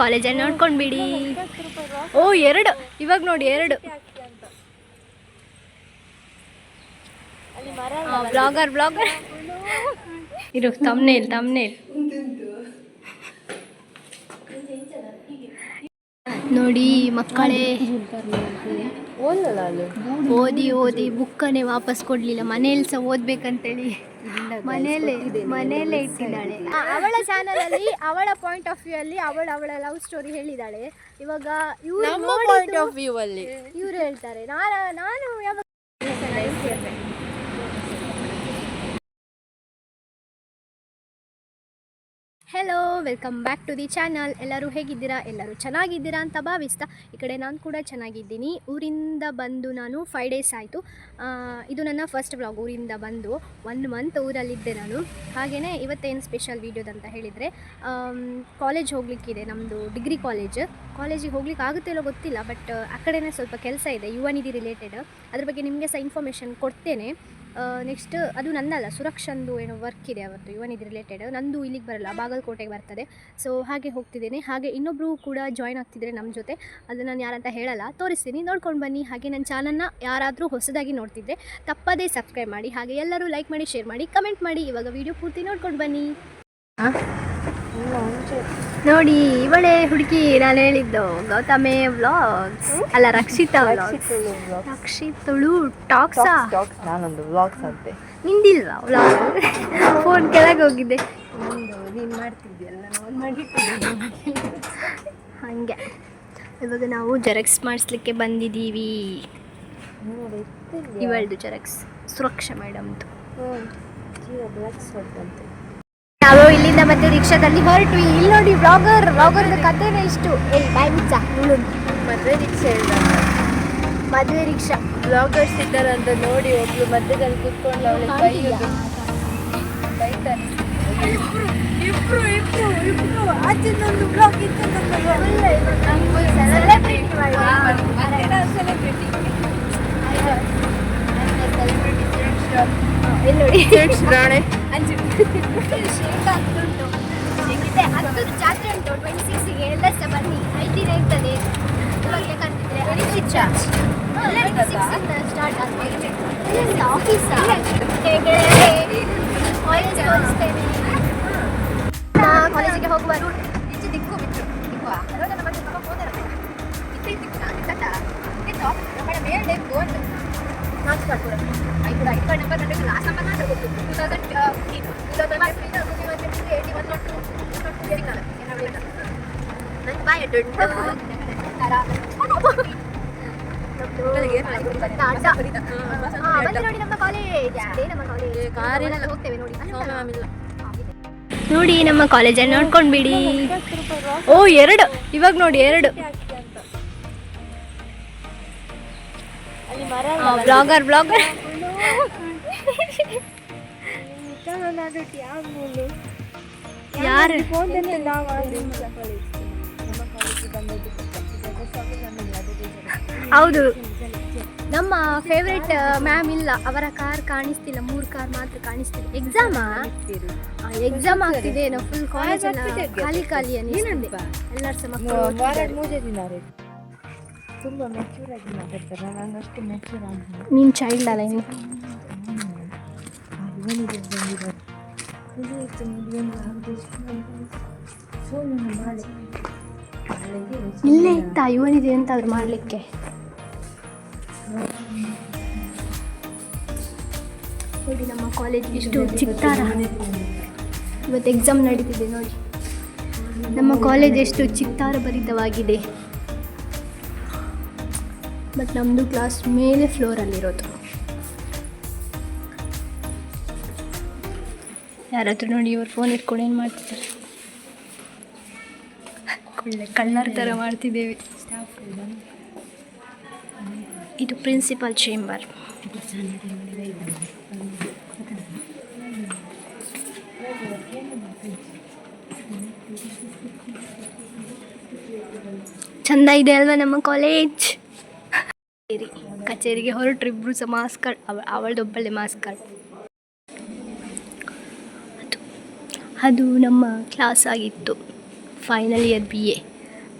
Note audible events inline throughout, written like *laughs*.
ಕಾಲೇಜಲ್ಲಿ ನೋಡ್ಕೊಂಡ್ಬಿಡಿ. ಓ ಎರಡು. ಇವಾಗ ನೋಡಿ ಎರಡು. Blogger blogger. ಇರು ತಮ್ನೇಲ್ ತಮ್ನೇಲ್ ನೋಡಿ ಮಕ್ಕಳೇ. ಓದಿ ಓದಿ ಬುಕ್ಕನ್ನೇ ವಾಪಸ್ ಕೊಡ್ಲಿಲ್ಲ. ಮನೇಲಿ ಸಹ ಓದ್ಬೇಕಂತೇಳಿ ಮನೆಯಲ್ಲೇ ಮನೆಯಲ್ಲೇ ಇಟ್ಟಿದ್ದಾಳೆ. ಅವಳ ಚಾನಲ್ ಅಲ್ಲಿ ಅವಳ ಪಾಯಿಂಟ್ ಆಫ್ ವ್ಯೂ ಅಲ್ಲಿ ಅವಳ ಅವಳ ಲವ್ ಸ್ಟೋರಿ ಹೇಳಿದಾಳೆ. ಇವಾಗ ಇವ್ರು ಪಾಯಿಂಟ್ ಆಫ್ ವ್ಯೂ ಅಲ್ಲಿ. ಇವ್ರು ಹೇಳ್ತಾರೆ. ನಾನು ನಾನು ಯಾವಾಗ hello welcome back to the channel ಎಲ್ಲರೂ ಹೇಗಿದ್ದೀರಾ? ಎಲ್ಲರೂ ಚೆನ್ನಾಗಿದ್ದೀರಾ ಅಂತ ಭಾವಿಸ್ತಾ ಈ ಕಡೆ ನಾನು ಕೂಡ ಚೆನ್ನಾಗಿದ್ದೀನಿ. ಊರಿಂದ ಬಂದು ನಾನು ಫೈವ್ ಡೇಸ್ ಆಯಿತು. ಇದು ನನ್ನ ಫಸ್ಟ್ ವ್ಲಾಗ್ ಊರಿಂದ ಬಂದು ಒನ್ ಮಂತ್ ಊರಲ್ಲಿದ್ದೆ ನಾನು. ಹಾಗೆಯೇ ಇವತ್ತೇನು ಸ್ಪೆಷಲ್ ವೀಡಿಯೋದಂತ ಹೇಳಿದರೆ ಕಾಲೇಜ್ ಹೋಗಲಿಕ್ಕಿದೆ ನಮ್ಮದು ಡಿಗ್ರಿ ಕಾಲೇಜ್ ಕಾಲೇಜಿಗೆ ಹೋಗ್ಲಿಕ್ಕೆ ಆಗುತ್ತೆ ಇಲ್ಲೋ ಗೊತ್ತಿಲ್ಲ ಬಟ್ ಆ ಕಡೆನೇ ಸ್ವಲ್ಪ ಕೆಲಸ ಇದೆ, ಯುವ ನಿಧಿ ರಿಲೇಟೆಡ್ ಅದ್ರ ಬಗ್ಗೆ ನಿಮಗೆ ಸಹ ಇನ್ಫಾರ್ಮೇಷನ್ ಕೊಡ್ತೇನೆ. ನೆಕ್ಸ್ಟ್ ಅದು ನನ್ನಲ್ಲ ಸುರಕ್ಷಂದು ಏನೋ ವರ್ಕ್ ಇದೆ ಅವತ್ತು ಇದು ರಿಲೇಟೆಡ್ ನಂದು ಇಲ್ಲಿಗೆ ಬರಲ್ಲ, ಬಾಗಲಕೋಟೆಗೆ ಬರ್ತದೆ. ಸೊ ಹಾಗೆ ಹೋಗ್ತಿದ್ದೇನೆ. ಹಾಗೆ ಇನ್ನೊಬ್ಬರು ಕೂಡ ಜಾಯ್ನ್ ಆಗ್ತಿದ್ರೆ ನಮ್ಮ ಜೊತೆ. ಅದು ನಾನು ಯಾರಂತ ಹೇಳಲ್ಲ. ತೋರಿಸ್ತೀನಿ. ನೋಡ್ಕೊಂಡು ಬನ್ನಿ. ಹಾಗೆ ನನ್ನ ಚಾನಲ್ನ ಯಾರಾದರೂ ಹೊಸದಾಗಿ ನೋಡ್ತಿದ್ರೆ ತಪ್ಪದೇ ಸಬ್ಸ್ಕ್ರೈಬ್ ಮಾಡಿ. ಹಾಗೆ ಎಲ್ಲರೂ ಲೈಕ್ ಮಾಡಿ ಶೇರ್ ಮಾಡಿ ಕಮೆಂಟ್ ಮಾಡಿ. ಇವಾಗ ವಿಡಿಯೋ ಪೂರ್ತಿ ನೋಡ್ಕೊಂಡು ಬನ್ನಿ. ನೋಡಿ ಇವಳೆ ಹುಡುಕಿ ನಾನು ಹೇಳಿದ್ದು ಗೌತಮೆ ವ್ಲಾಗ್ಸ್. ಅಲ್ಲ ರಕ್ಷಿತಾ ವ್ಲಾಗ್ಸ್. ರಕ್ಷಿತಳು ಟಾಕ್ಸಾ ನಾನೊಂದು ವ್ಲಾಗ್ಸ್ ಅಂತೆ. ನಿಂದಿಲ್ವಾ ವ್ಲಾಗ್? ಫೋನ್ ಕೆಳಗೆ ಹೋಗಿದ್ದೆ ನೀನು ಮಾಡ್ತಿದ್ಯಲ್ಲ ಮಾಡಿ ಹಾಗೆ. ಇವಾಗ ನಾವು ಜೆರಾಕ್ಸ್ ಮಾಡಿಸ್ಲಿಕ್ಕೆ ಬಂದಿದ್ದೀವಿ. ಇವಳ್ದು ಜೆರಾಕ್ಸ್. ಸುರಕ್ಷಾ ಮೇಡಮ್ದು. ಅಂತೆ. ನಾವು ಇಲ್ಲಿಂದ ಮತ್ತೆ ರಿಕ್ಷಾದಲ್ಲಿ ಹೊರಟ್ವಿ ಇಲ್ಲಿ ನೋಡಿ ವ್ಲಾಗರ್ ವ್ಲಾಗರ್ದ ಕಥೆನೇ ಇಷ್ಟು. ಎಲ್ಲಿ ಬಾಯ್ ಮುಚ್ಚ ಮದುವೆ ರಿಕ್ಷಾ ಹೇಳ್ದಾಗ ಮದುವೆ ರಿಕ್ಷಾ. ಬ್ಲಾಗರ್ಸ್ ಇದ್ದಾರಂತ ನೋಡಿ ಒಬ್ಳು ಮಧ್ಯದಲ್ಲಿ ಕುತ್ಕೊಂಡು ಅವಳು ಕೈ ಬೈತಾರೆ ಇಬ್ರು ಇಬ್ರು ಇಬ್ರು ಆಚಿಂದೊಂದು ಬ್ಲಾಗ್ ಸೆಲೆಬ್ರಿಟಿ ಇಲ್ಲಿ ನೋಡಿ. ರಾಣೆ ಆಗ್ತುಂಟು ಇದೆ ಹತ್ತು ಜಾತ್ರೆ ಉಂಟು ಟ್ವೆಂಟಿ ಸಿಕ್ಸಿಗೆ ಎಲ್ಲ ಸಹ ಬನ್ನಿ ಐದಿನ ಇರ್ತದೆ ಇವಾಗ ಕರ್ತಿದ್ರೆ ಚಾರ್ಜ್ ಸ್ಟಾರ್ಟ್ ಆಗ್ತದೆ ಆಫೀಸ್ ಹೇಗೆ ಕಾಲೇಜ್ ತೋರಿಸ್ತೇನೆ ಕಾಲೇಜಿಗೆ ಹೋಗುವ ರೂಟ್ ಈಚೆ ದಿಕ್ಕು ಬಿಟ್ಟು ದಿಕ್ಕು ಅದರ ನಮ್ಮ ನಮ್ಮ ಹೋದರ ಇತ್ತೆ ದಿಕ್ಕು ನಾನು ಕಟ್ಟ ಇತ್ತು ನಮ್ಮ ಮೇಲ್ಡೆ ಗೋಲ್ ಮಾರ್ಕ್ಸ್ ಮಾಡ್ಕೊಡ ಐದು ಐದು ನಂಬರ್ ನನಗೆ ಲಾಸ್ಟ್ ನಂಬರ್ ಮಾತ್ರ ಟೂ ತೌಸಂಡ್ ನೋಡಿ ನಮ್ಮ ಕಾಲೇಜಲ್ಲಿ ನೋಡ್ಕೊಂಡು ಬಿಡಿ ಓ ಎರಡು. ಇವಾಗ ನೋಡಿ ಎರಡು. ಅಲ್ಲಿ ಯಾರು ಹೌದು. ನಮ್ಮ ಫೇವ್ರೆಟ್ ಮ್ಯಾಮ್ ಇಲ್ಲ. ಅವರ ಕಾರ್ ಕಾಣಿಸ್ತಿಲ್ಲ. ಮೂರು ಕಾರ್ ಮಾತ್ರ ಕಾಣಿಸ್ತಿಲ್ಲ ಎಕ್ಸಾಮಾ ಎಕ್ಸಾಮ್ ಆಗ್ತಿದೆ. ನಾವು ಫುಲ್ ಕಾಲೇಜ್ ಖಾಲಿ ಖಾಲಿ ಎಲ್ಲರ ಎಲ್ಲರೂ ಸಹ ಮಕ್ಕಳು ಓದ್ತಿದ್ದಾರೆ. ತುಂಬಾ ಮೆಚೂರ್ ಆಗಿ ಮಾತಾಡ್ತಾರೆ. ನಾನು ಅಷ್ಟು ಮೆಚೂರ್ ಆಗಿಲ್ಲ ನೀನು ಚೈಲ್ಡ್ ಅಲ್ಲ ನೀನು ಇಲ್ಲೇ ಇತ್ತಾ? ಇವನಿದೆ ಎಂತಾದ್ರು ಮಾಡಲಿಕ್ಕೆ? ನೋಡಿ ನಮ್ಮ ಕಾಲೇಜ್ ಎಷ್ಟು ಚಿತ್ತಾರ. ಇವತ್ತು ಎಕ್ಸಾಮ್ ನಡೀತಿದೆ ನೋಡಿ. ನಮ್ಮ ಕಾಲೇಜ್ ಎಷ್ಟು ಚಿತ್ತಾರ ಭರಿತವಾಗಿದೆ. ಬಟ್ ನಮ್ಮದು ಕ್ಲಾಸ್ ಮೇಲೆ ಫ್ಲೋರಲ್ಲಿರೋದು ಯಾರಾದ್ರೂ ನೋಡಿ ಇವ್ರ ಫೋನ್ ಇಟ್ಕೊಂಡು ಏನು ಮಾಡ್ತಿದ್ದಾರೆ ಒಳ್ಳೆ ಕಳ್ಳರ ಥರ ಮಾಡ್ತಿದ್ದೇವೆ. ಇದು ಪ್ರಿನ್ಸಿಪಲ್ ಚೇಂಬರ್ ಚಂದ ಇದೆ ಅಲ್ವಾ ನಮ್ಮ ಕಾಲೇಜ್ ಕಚೇರಿ. ಕಚೇರಿಗೆ ಹೊರಟ್ರಿಬ್ರು ಸಹ ಮಾಸ್ಕ್ ಅವ ಅವಳದೊಬ್ಬಳೆ ಮಾಸ್ಕ್ ಅದು ನಮ್ಮ ಕ್ಲಾಸ್ ಆಗಿತ್ತು ಫೈನಲ್ ಇಯರ್ ಬಿ ಎ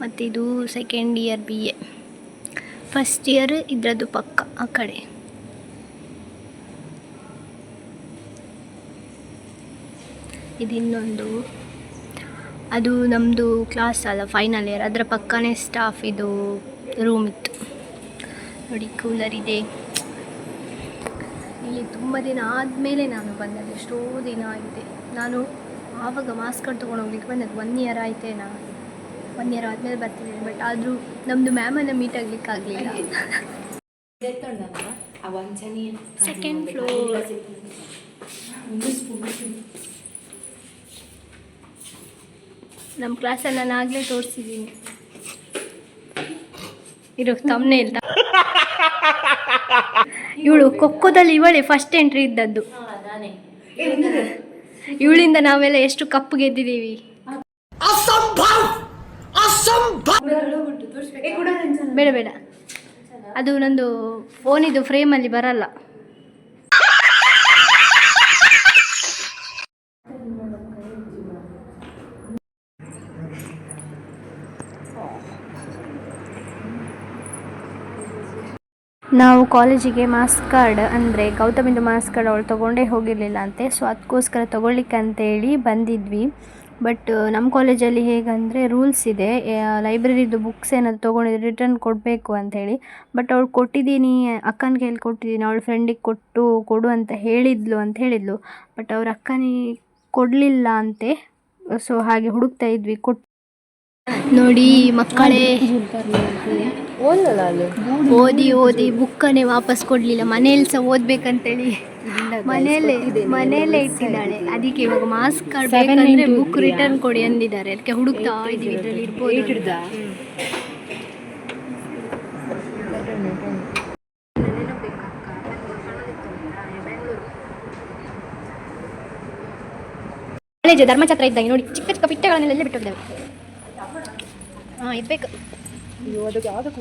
ಮತ್ತು ಇದು second year B A first year ಇದರದ್ದು ಪಕ್ಕ, ಆ ಕಡೆ. ಇದಿನ್ನೊಂದು. ಅದು ನಮ್ಮದು ಕ್ಲಾಸ್ ಅಲ್ಲ ಫೈನಲ್ ಇಯರ್ ಅದರ ಪಕ್ಕನೇ ಸ್ಟಾಫ್ ಇದು ರೂಮ್ ಇತ್ತು. ನೋಡಿ ಕೂಲರ್ ಇದೆ. ಇಲ್ಲಿ ತುಂಬ ದಿನ ಆದಮೇಲೆ ನಾನು ಬಂದದ್ದು, ಎಷ್ಟೋ ದಿನ ಆಗಿದೆ. ನಾನು ಆವಾಗ ಮಾಸ್ಕ್ ಕಾರ್ಡ್ ತೊಗೊಂಡು ಹೋಗ್ಲಿಕ್ಕೆ ಬಂದದ್ದು ಒನ್ ಇಯರ್ ಆಯ್ತೇನಾ? ಒನ್ ಇಯರ್ ಆದಮೇಲೆ ಬರ್ತಿದ್ದೀನಿ ಬಟ್ ಆದರೂ ನಮ್ಮದು ಮ್ಯಾಮನ್ನು ಮೀಟ್ ಆಗ್ಲಿಕ್ಕೆ ಆಗಲಿಲ್ಲ. ಸೆಕೆಂಡ್ ಫ್ಲೋರ್ ನಮ್ಮ ಕ್ಲಾಸಲ್ಲಿ ನಾನು ಆಗಲೇ ತೋರಿಸಿದ್ದೀನಿ. ಇರೋ ತಮ್ಮನೇ ಇಲ್ಲ *laughs* ಇವಳು ಖೋಖೋದಲ್ಲಿ ಇವಳೆ ಫಸ್ಟ್ ಎಂಟ್ರಿ ಇದ್ದದ್ದು. ಇವಳಿಂದ ನಾವೆಲ್ಲ ಎಷ್ಟು ಕಪ್ಪು ಗೆದ್ದಿದ್ದೀವಿ. ಬೇಡ ಬೇಡ ಅದು ನಂದು ಫೋನಿದು ಫ್ರೇಮಲ್ಲಿ ಬರಲ್ಲ. ನಾವು ಕಾಲೇಜಿಗೆ ಮಾಸ್ಕ್ ಕಾರ್ಡ್ ಅಂದರೆ ಗೌತಮಿಂದು ಮಾಸ್ಕ್ ಕಾರ್ಡ್ ಅವಳು ತೊಗೊಂಡೇ ಹೋಗಿರಲಿಲ್ಲ ಅಂತೆ. ಸೊ ಅದಕ್ಕೋಸ್ಕರ ತೊಗೊಳ್ಲಿಕ್ಕೆ ಅಂತೇಳಿ ಬಂದಿದ್ವಿ. ಬಟ್ ನಮ್ಮ ಕಾಲೇಜಲ್ಲಿ ಹೇಗಂದರೆ ರೂಲ್ಸ್ ಇದೆ. ಲೈಬ್ರರಿದು ಬುಕ್ಸ್ ಏನಾದ್ರು ತೊಗೊಂಡಿದ್ರೆ ರಿಟರ್ನ್ ಕೊಡಬೇಕು ಅಂಥೇಳಿ ಬಟ್ ಅವಳು ಕೊಟ್ಟಿದ್ದೀನಿ, ಅಕ್ಕನ ಕೈಯಲ್ಲಿ ಕೊಟ್ಟಿದ್ದೀನಿ. ಅವಳ ಫ್ರೆಂಡಿಗೆ ಕೊಟ್ಟು, ಕೊಡು ಅಂತ ಹೇಳಿದ್ಲು ಅಂತ ಹೇಳಿದ್ಲು. ಬಟ್ ಅವ್ರ ಅಕ್ಕನಿಗೆ ಕೊಡಲಿಲ್ಲ ಅಂತೆ. ಸೊ ಹಾಗೆ ಹುಡುಕ್ತಾ ಇದ್ವಿ. ಕೊಟ್ಟು ನೋಡಿ ಮಕ್ಕಳೇ. ಓದಿ ಓದಿ ಬುಕ್ಕನ್ನೇ ವಾಪಸ್ ಕೊಡ್ಲಿಲ್ಲ. ಮನೇಲಿ ಸಹ ಓದ್ಬೇಕಂತೇಳಿ. ಮನೆಯಲ್ಲೇ ಮನೆಯಲ್ಲೇ ಇಟ್ಟಿದ್ದಾಳೆ. ಅದಕ್ಕೆ ಇವಾಗ ಮಾಸ್ಕ್ ಕಾರ್ಡ್ ಬೇಕಂದ್ರೆ ಬುಕ್ ರಿಟರ್ನ್ ಕೊಡಿ ಅಂದಿದ್ದಾರೆ. ಅದಕ್ಕೆ ಹುಡುಕ್ತಾ ಇದೀವಿ ಇದ್ರಲ್ಲಿ ಇರ್ಬೋದು ಕಾಲೇಜ್ ಧರ್ಮಛತ್ರ ಇದ್ದಂಗೆ ನೋಡಿ. ಚಿಕ್ಕ ಚಿಕ್ಕ ಪಿಟ್ಟೆಗಳನ್ನೆಲ್ಲ ಬಿಟ್ಟಿದ್ದೇವೆ ಇದ್ಬೇಕು ಅದಕ್ಕೆ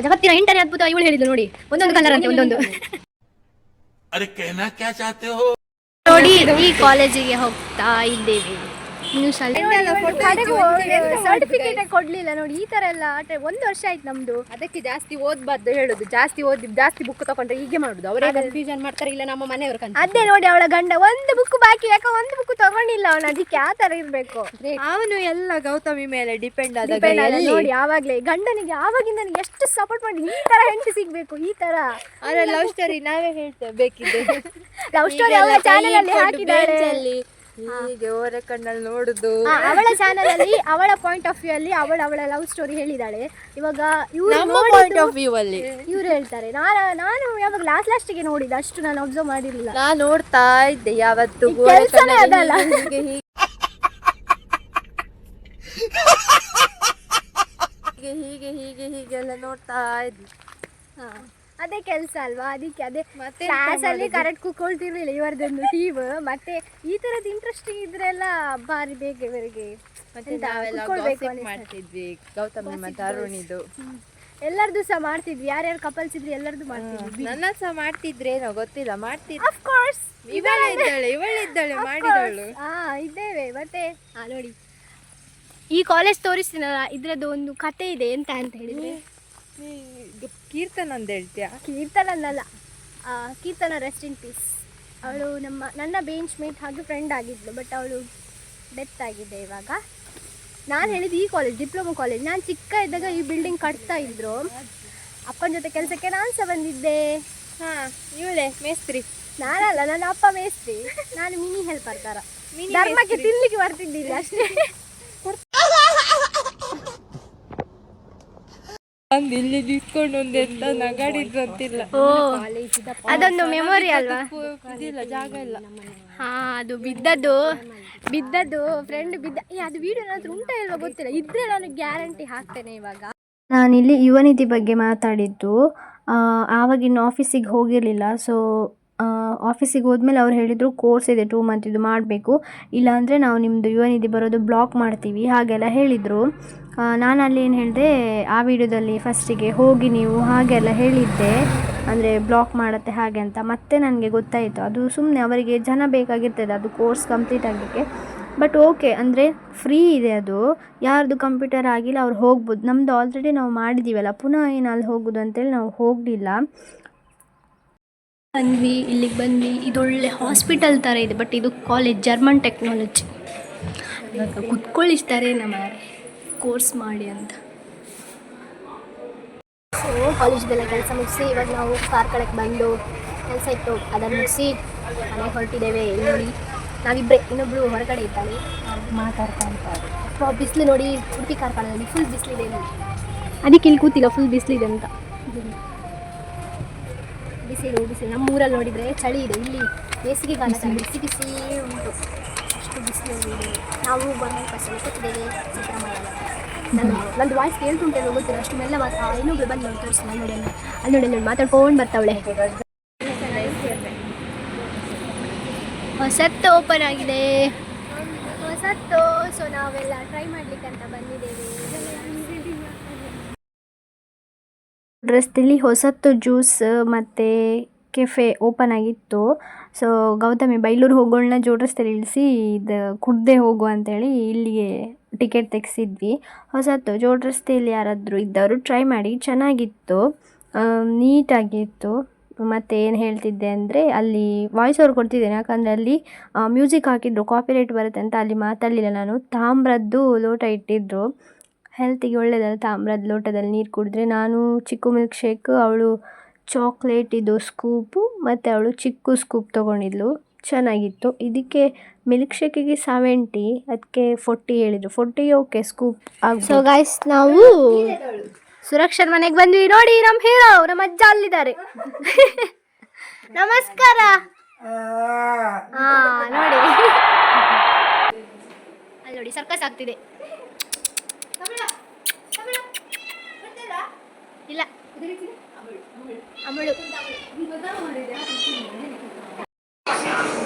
ಜಗತ್ತಿನ ಎಂಟನೇ ಅದ್ಭುತ ಇವಳು ಹೇಳಿದ್ರು ನೋಡಿ. ಒಂದೊಂದು ಕಲರ್ ಅಂತ ಒಂದೊಂದು. ನೋಡಿ ಈ ಕಾಲೇಜಿಗೆ ಹೋಗ್ತಾ ಇದ್ದೇವೆ. ಇನ್ನು ಸರ್ಟಿಫಿಕೇಟ್ ಕೊಡ್ಲಿಲ್ಲ ನೋಡಿ ಈ ತರ ಎಲ್ಲ ಆಟ ಒಂದು ವರ್ಷ ಆಯ್ತು ನಮ್ದು. ಅದಕ್ಕೆ ಜಾಸ್ತಿ ಓದ್ಬಾರ್ದು ಹೇಳುದು ಜಾಸ್ತಿ ಓದಿ ಜಾಸ್ತಿ ಬುಕ್ ತಗೊಂಡ್ರೆ ಹೀಗೆ ಮಾಡುದು. ಅವರೇ ಕನ್ಫ್ಯೂಷನ್ ಮಾಡ್ತಾರೆ? ಇಲ್ಲ ನಮ್ಮ ಮನೆಯವರು ಅದೇ ನೋಡಿ ಅವಳ ಗಂಡ ಒಂದು ಬುಕ್ ಬಾಕಿ ಯಾಕೋ ಒಂದು ಬುಕ್ ತಗೊಂಡಿಲ್ಲ ಅವನು ಅದಕ್ಕೆ ಆ ತರ ಇರ್ಬೇಕು. ಅವನು ಎಲ್ಲ ಗೌತಮಿ ಮೇಲೆ ಡಿಪೆಂಡ್ ಆದ ನೋಡಿ ಯಾವಾಗ್ಲೇ ಗಂಡನಿಗೆ ಆವಾಗಿಂದ ಎಷ್ಟು ಸಪೋರ್ಟ್ ಮಾಡಿ ಈ ತರ ಹೆಂಡತಿ ಸಿಗ್ಬೇಕು ಈ ತರ. ಲವ್ ಸ್ಟೋರಿ ನಾವೇ ಹೇಳ್ತೇವೆ ಬೇಕಿದೆ ಲವ್ ಸ್ಟೋರಿ ಅವಳ ಚಾನೆಲ್ ಅಲ್ಲಿ ಹಾಕಿದ್ದಾಳೆ ಹೀಗೆ ಓರೆ ಕಣ್ಣಲ್ಲಿ ನೋಡುದು. ಅವಳ ಚಾನಲ್ ಅಲ್ಲಿ ಅವಳ ಪಾಯಿಂಟ್ ಆಫ್ ವ್ಯೂ ಅಲ್ಲಿ ಅವಳ ಅವಳ ಲವ್ ಸ್ಟೋರಿ ಹೇಳಿದಾಳೆ. ಇವಾಗ ಪಾಯಿಂಟ್ ಆಫ್ ವ್ಯೂ ಅಲ್ಲಿ. ಇವ್ರು ಹೇಳ್ತಾರೆ ನಾನು ನಾನು ಯಾವಾಗ ಲಾಸ್ಟ್ ಲಾಸ್ಟಿಗೆ ನೋಡಿದ ಅಷ್ಟು ನಾನು ಅಬ್ಸರ್ವ್ ಮಾಡಿರಲಿಲ್ಲ. ನಾ ನೋಡ್ತಾ ಇದ್ದೆ ಯಾವತ್ತು ಅದಲ್ಲ. ಹೀಗೆ ಹೀಗೆ. ಹೀಗೆ ಹೀಗೆಲ್ಲ ಹೀಗೆ ಹೀಗೆ ಎಲ್ಲ ನೋಡ್ತಾ ಇದ್ದೆ. ಹಾ. ಅದೇ ಕೆಲಸ ಅಲ್ವಾ? ಅದಕ್ಕೆ ಅದೇ ಮತ್ತೆ ಕ್ಲಾಸ್ ಅಲ್ಲಿ ಕರೆಕ್ಟ್ ಕೂತ್ಕೊಳ್ತಿರ್ಲಿಲ್ಲ ಇವರದೊಂದು ಟೀಮ್ ಮತ್ತೆ ಈ ತರದ್ ಇಂಟ್ರೆಸ್ಟಿಂಗ್ ಇದ್ರೆಲ್ಲ ಬಾರಿ ಬೇಗ ಇವರಿಗೆ ಮತ್ತೆ ನಾವೆಲ್ಲ ಕುತ್ಕೊಳ್ಬೇಕು gossip ಅನಿಸ್ತದೆ. ಮಾಡ್ತಿದ್ವಿ ಗೌತಮಿ ಮತ್ತೆ ಅರುಣಿದು ಎಲ್ಲರದು ಸಹ ಮಾಡ್ತಿದ್ವಿ. ಯಾರ್ಯಾರು ಕಪಲ್ಸ್ ಇದ್ರೆ ಎಲ್ಲರದು ಮಾಡ್ತಿದ್ವಿ. ನನ್ನ ಸಹ ಮಾಡ್ತಿದ್ರೇನೋ ಗೊತ್ತಿಲ್ಲ ಮಾಡ್ತಿದ್ರು ಆಫ್ ಕೋರ್ಸ್ ಇವಳೆ ಇದ್ದಾಳೆ. ಇವಳೆ ಇದ್ದಾಳೆ ಮಾಡಿದಳು ಹಾ ಇದ್ದೇವೆ. ಮತ್ತೆ? ಆ ನೋಡಿ. ಈ ಕಾಲೇಜ್ ತೋರಿಸ್ತೀನಲ್ಲ ಇದ್ರದ್ದು ಒಂದು ಕತೆ ಇದೆ ಎಂತ ಅಂತ ಹೇಳಿದ್ರೆ? ಕೀರ್ತನ್ ಅಂತ ಹೇಳ್ತೀಯಾ? ಕೀರ್ತನ ಅಲ್ಲ ಕೀರ್ತನ ರೆಸ್ಟ್ ಇನ್ ಪೀಸ್ ಅವಳು ನಮ್ಮ ನನ್ನ ಬೇಂಚ್ ಮೇಟ್ ಹಾಗೆ ಫ್ರೆಂಡ್ ಆಗಿದ್ಲು ಬಟ್ ಅವಳು ಡೆತ್ ಆಗಿದೆ ಇವಾಗ. ನಾನು ಹೇಳಿದ್ದು ಈ ಕಾಲೇಜ್ ಡಿಪ್ಲೊಮಾ ಕಾಲೇಜ್ ನಾನು ಚಿಕ್ಕ ಇದ್ದಾಗ ಈ ಬಿಲ್ಡಿಂಗ್ ಕಟ್ತಾ ಇದ್ರು. ಅಪ್ಪನ ಜೊತೆ ಕೆಲಸಕ್ಕೆ ನಾನು ಸಹ ಬಂದಿದ್ದೆ. ಹಾಂ ಇವಳೆ ಮೇಸ್ತ್ರಿ. ನಾನಲ್ಲ ನನ್ನ ಅಪ್ಪ ಮೇಸ್ತ್ರಿ. ನಾನು ಮಿನಿ ಹೆಲ್ಪರ್ ಥರ Mini ಧರ್ಮಕ್ಕೆ ತಿನ್ಲಿಕ್ಕೆ ಬರ್ತಿದ್ದೀನಿ ಅಷ್ಟೇ. ಒಂದು ಇಲ್ಲಿ ನಿಂತ್ಕೊಂಡು ಒಂದು ಎಂತ ನಗಾಡಿದ್ರು ಅಂತಿಲ್ಲ ಓ. ಅದೊಂದು ಮೆಮೊರಿ ಅಲ್ವಾ? ಇದಿಲ್ಲ ಜಾಗ ಇಲ್ಲ. ಹಾ ಅದು ಬಿದ್ದದ್ದು ಬಿದ್ದದ್ದು ಫ್ರೆಂಡ್ ಬಿದ್ದ ಏ ಅದು ವಿಡಿಯೋ ನನ್ನ ಹತ್ರ ಉಂಟಾ ಇಲ್ವಾ ಗೊತ್ತಿಲ್ಲ. ಇದ್ರೆ ನಾನು ಗ್ಯಾರಂಟಿ ಹಾಕ್ತೇನೆ ಇವಾಗ. ನಾನಿಲ್ಲಿ ಯುವನಿಧಿ ಬಗ್ಗೆ ಮಾತಾಡಿದ್ದು. ಆ, ಆವಾಗಿನ ಆಫೀಸಿಗೆ ಹೋಗಿರಲಿಲ್ಲ ಸೊ ಆಫೀಸಿಗೆ ಹೋದ್ಮೇಲೆ ಅವ್ರು ಹೇಳಿದರು ಕೋರ್ಸ್ ಇದೆ ಟೂ ಮಂತ್ ಇದು ಮಾಡಬೇಕು. ಇಲ್ಲಾಂದರೆ ನಾವು ನಿಮ್ಮದು ಯುವನಿಧಿ ಬರೋದು ಬ್ಲಾಕ್ ಮಾಡ್ತೀವಿ. ಹಾಗೆಲ್ಲ ಹೇಳಿದರು. ನಾನು ಅಲ್ಲಿ ಏನು ಹೇಳಿದೆ, ಆ ವಿಡಿಯೋದಲ್ಲಿ ಫಸ್ಟಿಗೆ ಹೋಗಿ ನೀವು ಹಾಗೆಲ್ಲ ಹೇಳಿದ್ದೆ. ಅಂದರೆ ಬ್ಲಾಕ್ ಮಾಡುತ್ತೆ ಹಾಗೆ ಅಂತ. ಮತ್ತೆ ನನಗೆ ಗೊತ್ತಾಯಿತು. ಅದು ಸುಮ್ಮನೆ ಅವರಿಗೆ ಜನ ಬೇಕಾಗಿರ್ತದೆ, ಅದು ಕೋರ್ಸ್ ಕಂಪ್ಲೀಟ್ ಆಗಲಿಕ್ಕೆ. ಬಟ್ ಓಕೆ ಅಂದರೆ ಫ್ರೀ ಇದೆ ಅದು. ಯಾರ್ದು ಕಂಪ್ಯೂಟರ್ ಆಗಿಲ್ಲ, ಅವ್ರು ಹೋಗ್ಬೋದು. ನಮ್ಮದು ಆಲ್ರೆಡಿ ನಾವು ಮಾಡಿದ್ದೀವಲ್ಲ ಪುನಃ ಏನು ಅಲ್ಲಿ ಹೋಗೋದು ಅಂತೇಳಿ ನಾವು ಹೋಗಲಿಲ್ಲ. ಬಂದ್ವಿ ಇಲ್ಲಿಗೆ ಬಂದ್ವಿ. ಇದೊಳ್ಳೆ ಹಾಸ್ಪಿಟಲ್ ಥರ ಇದೆ ಬಟ್ ಇದು ಕಾಲೇಜ್ ಜರ್ಮನ್ ಟೆಕ್ನಾಲಜಿ ಕುತ್ಕೊಳ್ಳಿಸ್ತಾರೆ ನಮ್ಮ ಕೋರ್ಸ್ ಮಾಡಿ ಅಂತ. ಸೊ ಕಾಲೇಜ್ದೆಲ್ಲ ಕೆಲಸ ಮುಗಿಸಿ ಇವಾಗ ನಾವು ಕಾರ್ಕಳಕ್ಕೆ ಬಂದು ಕೆಲಸ ಇತ್ತು ಅದನ್ನು ಮುಗಿಸಿ ಮನೆಗೆ ಹೊರಟಿದ್ದೇವೆ ಇಲ್ಲಿ ನೋಡಿ. ನಾವಿಬ್ಬರೇ ಇನ್ನೊಬ್ಬರು ಹೊರಗಡೆ ಇದ್ದಾಳೆ ಅಂತ ಬಿಸಿಲು ನೋಡಿ ಉಡುಪಿ ಕಾರ್ಕಳದಲ್ಲಿ ಫುಲ್ ಬಿಸಿಲಿದೆ ಅದಕ್ಕೆ ಇಲ್ಲಿ ಕೂತಿಲ್ಲ ಫುಲ್ ಬಿಸಿಲಿದೆ ಅಂತ. ಬಿಸಿಲು ಬಿಸಿಲು ನಮ್ಮ ಊರಲ್ಲಿ ನೋಡಿದರೆ ಚಳಿ ಇದೆ. ಇಲ್ಲಿ ಬೇಸಿಗೆ ಕಾಲ ಬಿಸಿ ಬಿಸಿ ಉಂಟು. ಅಷ್ಟು ಬಿಸಿಲು ಇದೆ ನಾವು ಬಂದು ಬಸ್ಸಲ್ಲಿ ಕೂತಿದ್ದೇವೆ ಸಿದ್ದರಾಮಯ್ಯ ನನ್ನ ನಂದು ವಾಯ್ಸ್ ಕೇಳ್ತುಂಟೆ ಗೊತ್ತಿಲ್ಲ. ಅಷ್ಟು ಮೆಲ್ಲ ಮಾತಾ ಇನ್ನೊಬ್ರು ಬಂದು ನೋಡಿ ತೋರಿಸಿ ಅಲ್ಲಿ ನೋಡಿ ಅಲ್ಲಿ ನೋಡಿ. ನೋಡಿ ಮಾತಾಡ್ಕೊಂಡು ಬರ್ತಾವಳೆ. ಹೊಸತ್ತು ಓಪನ್ ಆಗಿದೆ. ಹೊಸತ್ತು ಸೊ ನಾವೆಲ್ಲ ಟ್ರೈ ಮಾಡ್ಲಿಕ್ಕೆ ಅಂತ ಬಂದಿದ್ದೇವೆ. ರಸ್ತೆಯಲ್ಲಿ ಹೊಸತ್ತು ಜ್ಯೂಸ್, ಮತ್ತು ಕೆಫೆ ಓಪನ್ ಆಗಿತ್ತು. ಸೊ ಗೌತಮಿ, ಬೈಲೂರು ಹೋಗೋಳನ್ನ ರಸ್ತೆಲಿ ಇಳಿಸಿ ಇದು ಕುಡ್ದೆ ಹೋಗು ಅಂತೇಳಿ ಇಲ್ಲಿಗೆ ಟಿಕೆಟ್ ತೆಗೆಸಿದ್ವಿ. ಹೊಸತ್ತು ಜೋಡ್ ರಸ್ತೆಯಲ್ಲಿ ಯಾರಾದರೂ ಇದ್ದವರು ಟ್ರೈ ಮಾಡಿ, ಚೆನ್ನಾಗಿತ್ತು. ನೀಟಾಗಿತ್ತು. ಮತ್ತು ಏನು ಹೇಳ್ತಿದ್ದೆ ಅಂದರೆ ಅಲ್ಲಿ ವಾಯ್ಸ್ ಓವರ್ ಕೊಡ್ತಿದ್ದೇನೆ, ಯಾಕಂದರೆ ಅಲ್ಲಿ ಮ್ಯೂಸಿಕ್ ಹಾಕಿದ್ರು ಕಾಪಿರೈಟ್ ಬರುತ್ತೆ ಅಂತ ಅಲ್ಲಿ ಮಾತಾಡಲಿಲ್ಲ ನಾನು. ತಾಮ್ರದ್ದು ಲೋಟ ಇಟ್ಟಿದ್ದರು ಹೆಲ್ತಿಗೆ ಒಳ್ಳೆಯದಲ್ಲ ತಾಮ್ರದ ಲೋಟದಲ್ಲಿ ನೀರು ಕುಡಿದ್ರೆ. ನಾನು ಚಿಕ್ಕು ಮಿಲ್ಕ್ ಶೇಕ್ ಅವಳು ಚಾಕ್ಲೇಟ್ ಇದು ಸ್ಕೂಪು ಮತ್ತು ಅವಳು ಚಿಕ್ಕು ಸ್ಕೂಪ್ ತೊಗೊಂಡಿದ್ಲು. ಚೆನ್ನಾಗಿತ್ತು. ಇದಕ್ಕೆ ಮಿಲ್ಕ್ ಶೇಕಿಗೆ ಸೆವೆಂಟಿ ಅದಕ್ಕೆ ಫೋರ್ಟಿ ಹೇಳಿದ್ರು. Forty okay scoop so guys ನಾವು ಸುರಕ್ಷರ ಮನೆಗೆ ಬಂದ್ವಿ. ನೋಡಿ ನಮ್ಮ ಹೀರೋ ನಮ್ಮ ಅಜ್ಜ ಅಲ್ಲಿದ್ದಾರೆ. *laughs* ನಮಸ್ಕಾರ. ಹಾ ನೋಡಿ. *laughs* ಅಲ್ಲಿ ನೋಡಿ ಸರ್ಕಸ್ ಆಗ್ತಿದೆ. ಇಲ್ಲ. ಅಮಳು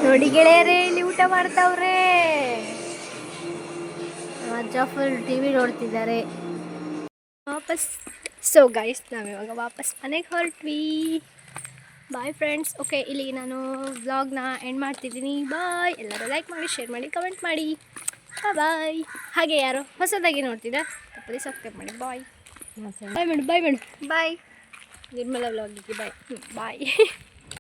ನೋಡಿ ಗೆಳೆಯರೇ ಇಲ್ಲಿ ಊಟ ಮಾಡ್ತಾವ್ರೆ. ಅಜ್ಜ ಫುಲ್ ಟಿ ವಿ ನೋಡ್ತಿದ್ದಾರೆ. ವಾಪಸ್. ಸೊ ಗೈಸ್ ನಾವಿವಾಗ ವಾಪಸ್ ಮನೆಗೆ ಹೊರಟ್ವಿ. ಬಾಯ್ ಫ್ರೆಂಡ್ಸ್ ಓಕೆ ಇಲ್ಲಿ ನಾನು ವ್ಲಾಗ್ನ ಎಂಡ್ ಮಾಡ್ತಿದ್ದೀನಿ. ಬಾಯ್ ಎಲ್ಲರೂ ಲೈಕ್ ಮಾಡಿ ಶೇರ್ ಮಾಡಿ ಕಮೆಂಟ್ ಮಾಡಿ. ಬಾಯ್ ಹಾಗೆ ಯಾರು ಹೊಸದಾಗಿ ನೋಡ್ತಿದ್ದ ತಪ್ಪದೆ ಸಬ್ಸ್ಕ್ರೈಬ್ ಮಾಡಿ. ಬಾಯ್ ಬಾಯ್ ಮೇಡಮ್ ಬಾಯ್ ಮೇಡಮ್. ಬಾಯ್ ನಿರ್ಮಲ ವ್ಲಾಗಿಗೆ ಬಾಯ್ ಬಾಯ್